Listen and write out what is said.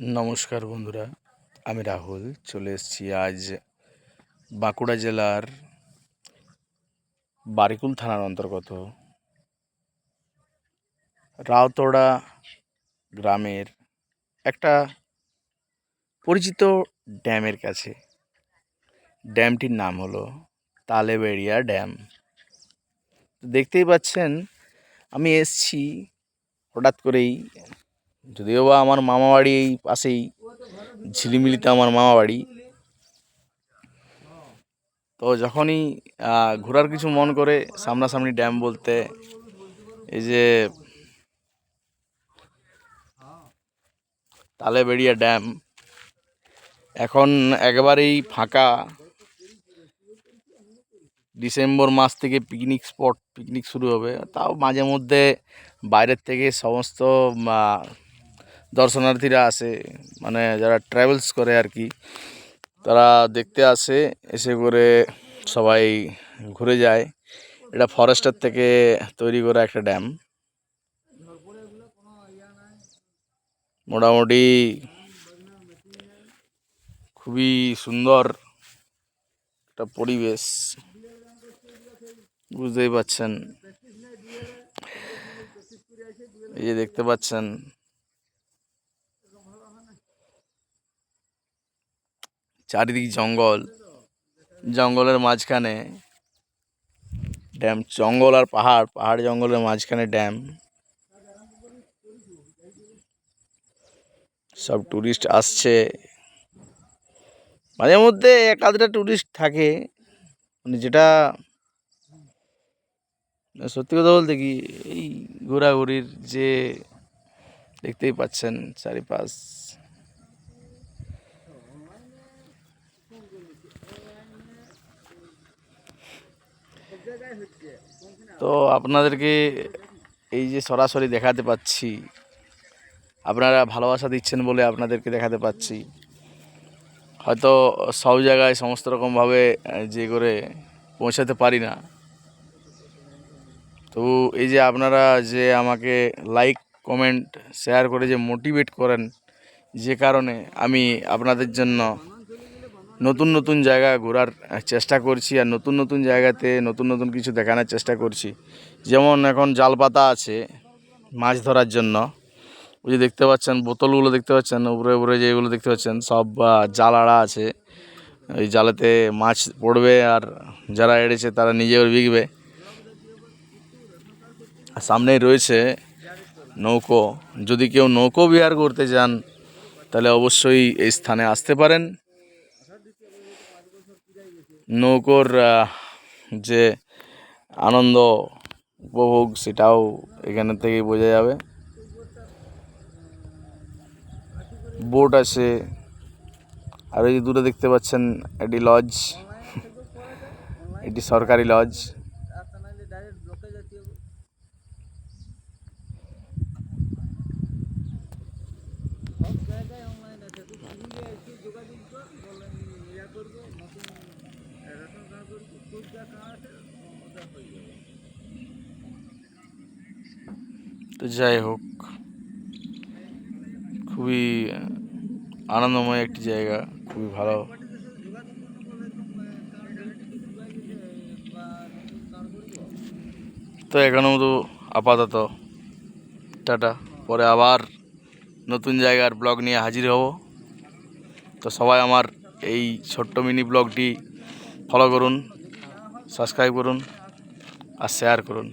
নমস্কার বন্ধুরা, আমি রাহুল, চলে এসেছি আজ বাঁকুড়া জেলার বারিকুল থানার অন্তর্গত রাওতড়া গ্রামের একটা পরিচিত ড্যামের কাছে। ড্যামটির নাম হলো তালেবেড়িয়া ড্যাম। দেখতেই পাচ্ছেন, আমি এসছি হঠাৎ করেই যদিও বা আমার মামা বাড়ি এই পাশেই, ঝিলিমিলিতে আমার মামা বাড়ি। তো যখনই ঘোরার কিছু মন করে সামনাসামনি ড্যাম বলতে, এই যে তালেবেড়িয়া ড্যাম, এখন একেবারেই ফাঁকা। ডিসেম্বর মাস থেকে পিকনিক স্পট, পিকনিক শুরু হবে। তাও মাঝে মধ্যে বাইরের থেকে সমস্ত দর্শনার্থীরা আসে মানে যারা ট্রাভেলস করে আর কি, তারা দেখতে আসে, এসে করে সবাই ঘুরে যায়। এটা ফরেস্টের থেকে তৈরি করা একটা ড্যাম মোটামুটি খুবই সুন্দর একটা পরিবেশ। বুঝতেই পাচ্ছেন। এই যে দেখতে পাচ্ছেন চারিদিক জঙ্গল। জঙ্গলের মাঝখানে ড্যাম, জঙ্গল আর পাহাড় পাহাড় জঙ্গলের মাঝখানে ড্যাম। সব টুরিস্ট আসছে। মাঝে মধ্যে এক আধটা টুরিস্ট থাকে। মানে যেটা সত্যি কথা বলতে কি, এই ঘোরাঘুরির যে দেখতেই পাচ্ছেন চারিপাশ। তো আপনাদেরকে এই যে সরাসরি দেখাতে পাচ্ছি, আপনারা ভালোবাসা দিচ্ছেন বলে আপনাদেরকে দেখাতে পাচ্ছি। হয়তো সব জায়গায় সমস্ত রকমভাবে যে করে পৌঁছাতে পারি না। তো এই যে আপনারা যে আমাকে লাইক কমেন্ট শেয়ার করে যে মোটিভেট করেন, যে কারণে আমি আপনাদের জন্য নতুন নতুন জায়গা ঘোরার চেষ্টা করছি আর নতুন নতুন জায়গাতে নতুন নতুন কিছু দেখানোর চেষ্টা করছি। যেমন এখন জাল পাতা আছে মাছ ধরার জন্য। ওই যে দেখতে পাচ্ছেন, বোতলগুলো দেখতে পাচ্ছেন, উপরে উপরে যেগুলো দেখতে পাচ্ছেন, সব জাল আড়া আছে। ওই জালেতে মাছ পড়বে আর যারা এড়েছে তারা নিজেও বিকবে আর সামনেই রয়েছে নৌকো। যদি কেউ নৌকো বিহার করতে চান, তাহলে অবশ্যই এই স্থানে আসতে পারেন। নৌকোর যে আনন্দ উপভোগ সেটাও এখানে থেকেই বোঝা যাবে। বোট আছে, আর যে দূরে দেখতে পাচ্ছেন এটি লজ এটি সরকারি লজ তো যাই হোক, খুবই আনন্দময় একটি জায়গা, খুবই ভালো। তো এখানেও তো আপাতত টাটা। পরে আবার নতুন জায়গার ব্লগ নিয়ে হাজির হব। তো সবাই আমার এই ছোট্ট মিনি ব্লগটি ফলো করুন সাবস্ক্রাইব করুন আর শেয়ার করুন।